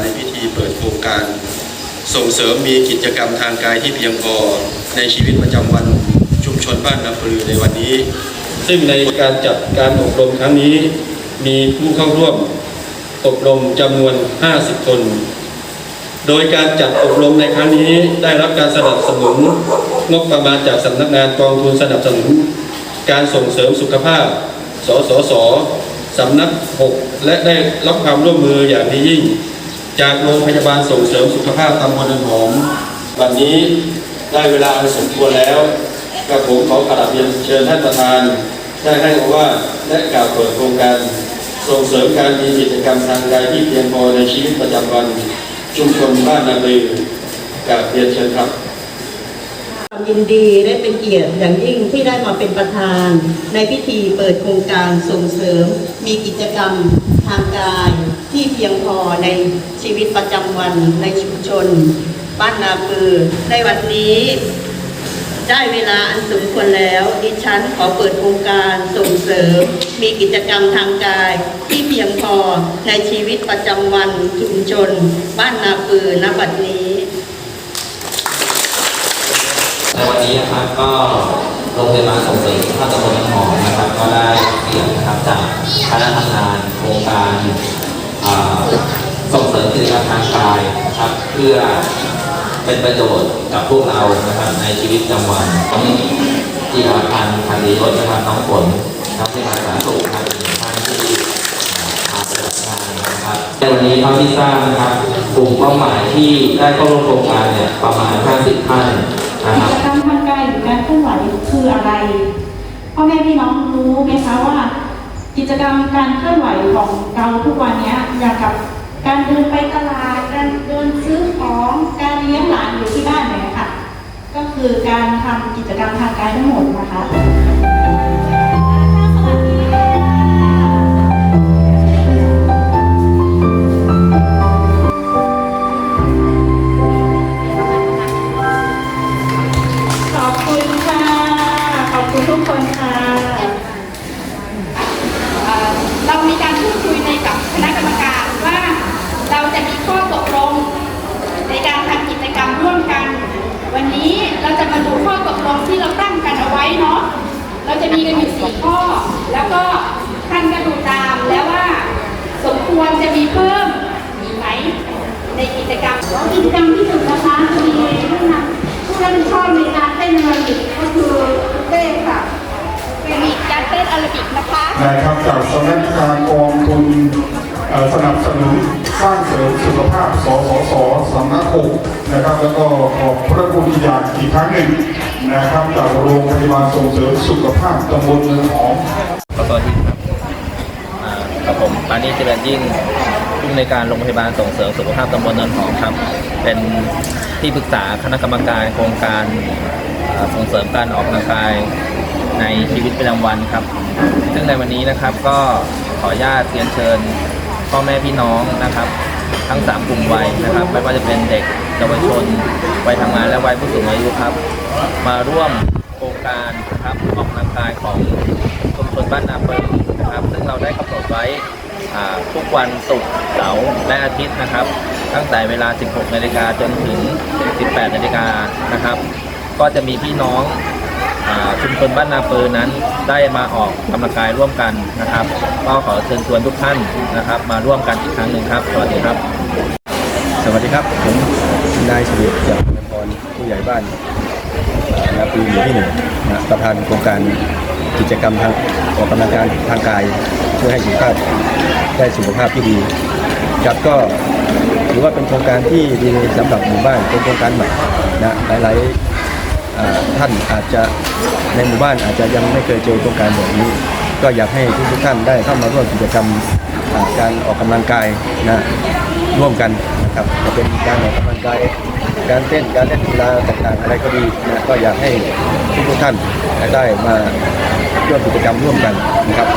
ในพิธีเปิดโครงการ ส่งเสริมมีกิจกรรมทางกายที่เพียงพอในชีวิตประจำวันชุมชนบ้านนาปลือในวันนี้ ซึ่งในการจัดการอบรมครั้งนี้ มีผู้เข้าร่วมอบรมจำนวน 50 คน โดยการจัดอบรมในครั้งนี้ได้รับการสนับสนุนงบประมาณจากสำนักงานกองทุนสนับสนุน การส่งเสริมสุขภาพ สสสสำนัก 6 และได้รับความร่วมมืออย่างดียิ่ง จากโรงพยาบาลส่งเสริมสุขภาพตำบลเดินหอม วันนี้ได้เวลาอันสมควรแล้วกระผมขอกราบเรียนเชิญท่านประธาน ได้ให้โอว่าและกล่าวเปิดโครงการส่งเสริมการมีกิจกรรมทางกายที่เพียงพอในชีวิตประจำวัน ชุมชนบ้านนาลือกราบเรียนเชิญครับ ยินดีและเป็นเกียรติอย่างยิ่งที่ได้มาเป็นประธาน ในพิธีเปิดโครงการส่งเสริม มีกิจกรรมทางกายที่เพียงพอในชีวิตประจำวันในชุมชน บ้านนาปือ ในวันนี้ ได้เวลาอันสมควรแล้ว ดิฉันขอเปิดโครงการส่งเสริม มีกิจกรรมทางกายที่เพียงพอในชีวิตประจำวันชุมชน บ้านนาปือณบัดนี้ ในวันนี้นะครับก็โรงพยาบาลส่งเสริมสุขภาพตำบลน้ำหอมนะครับ ก็ได้เกี่ยรตินะครับจากคณะทำงานโครงการอ่าส่งเสริมกิจกรรมทางกายนะครับเพื่อเป็นประโยชน์กับพวกเรานะครับในชีวิตประจำวันของจีรพันธ์พันธียศนะครับน้องฝนนักวิชาสาธารณสุขครับท่านที่อ่ามาปฏิบัติงานนะครับในวันนี้เท่าที่ทราบนะครับกลุ่มเป้าหมายที่ได้เข้าร่วมโครงการเนี่ยประมาณ 50 ท่าน กิจกรรมทางกายหรือการเคลื่อนไหวคืออะไรพ่อแม่พี่น้องรู้ไหมคะว่า กิจกรรมการเคลื่อนไหวของเราทุกวันนี้อย่างกับการเดินไปตลาดการเดินซื้อของการเลี้ยงหลานอยู่ที่บ้านเนี่ยค่ะ ก็คือการทำกิจกรรมทางกายทั้งหมดนะคะ เราจะมีกันอยู่สี่ข้อ แล้วก็ท่านก็ดูตามแล้วว่า สมควรจะมีเพิ่มอีกไหมในกิจกรรมกิจกรรมที่หนึ่งนะคะมีผู้นำผู้รับผิดชอบในการเต้นแอโรบิกก็คือเต้ค่ะมีการเต้นแอาราบิกนะคะนะครับจากสำนักงานกองทุนเอ่อสนับสนุนสร้างเสริมสุขภาพ สสสสำนักหกนะครับ แล้วก็ขอบพระคุณอีกอย่างอีกครั้งหนึ่งนะครับจากโรงพยาบาลส่งเสริมสุขภาพตำบลเมืองหอมขอสวัสดีครับกับผมปานิชเจริญยิ่งผู้ในการโรงพยาบาลส่งเสริมสุขภาพตำบลเนินหอมครับ เป็นที่ปรึกษาคณะกรรมการโครงการส่งเสริมการออกกำลังกายในชีวิตประจำวันครับ ซึ่งในวันนี้นะครับก็ขออนุญาตเรียนเชิญพ่อแม่พี่น้องนะครับ ทั้ง 3 กลุ่มวัยนะครับ ไม่ว่าจะเป็นเด็กเยาวชนวัยทำงานและวัยผู้สูงอายุครับ มาร่วมโครงการนะครับออกกำลังกายของชุมชนบ้านนาเปิงนะครับ ซึ่งเราได้กำหนดไว้ทุกวันศุกร์เสาร์และอาทิตย์นะครับ ตั้งแต่เวลา 16 นาฬิกาจนถึง 18 นาฬิกานะครับ ก็จะมีพี่น้อง ชุมชนบ้านนาเปิงนั้นได้มาออกกำลังกายร่วมกันนะครับ ก็ขอเชิญชวนทุกท่านนะครับ มาร่วมกันอีกครั้งหนึ่งครับ สวัสดีครับ สวัสดีครับ ผมนายเฉลิมเกียรติพรผู้ใหญ่บ้านนาปีหมู่ที่หนึ่งนะประธานโครงการกิจกรรมทางออกกำลังกายทางกายเพื่อให้สุขภาพได้สุขภาพที่ดีครับก็ถือว่าเป็นโครงการที่ดีสำหรับหมู่บ้านเป็นโครงการใหม่นะหลายๆ ท่านอาจจะในหมู่บ้านอาจจะยังไม่เคยเจอโครงการแบบนี้ ก็อยากให้ทุกๆท่านได้เข้ามาร่วมกิจกรรมการออกกำลังกายนะร่วมกันนะครับจะเป็นการออกกำลังกายการเต้นการเล่นกีฬาต่างๆอะไรก็ดีนะก็อยากให้ทุกๆท่านได้มาร่วมกิจกรรมร่วมกันนะครับ